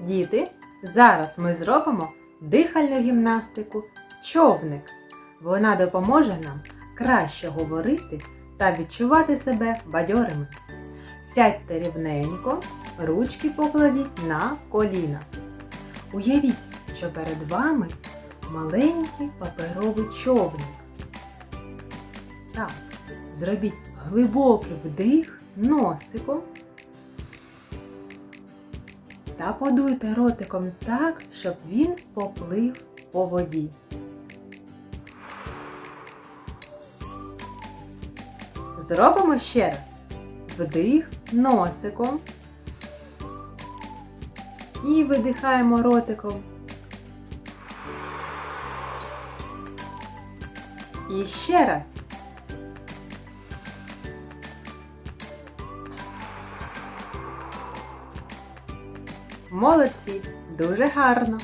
Діти, зараз ми зробимо дихальну гімнастику човник. Вона допоможе нам краще говорити та відчувати себе бадьорими. Сядьте рівненько, ручки покладіть на коліна. Уявіть, що перед вами маленький паперовий човник. Так, зробіть глибокий вдих носиком та подуйте ротиком так, щоб він поплив по воді. Зробимо ще раз. Вдих носиком. І видихаємо ротиком. І ще раз. Молодці, дуже гарно.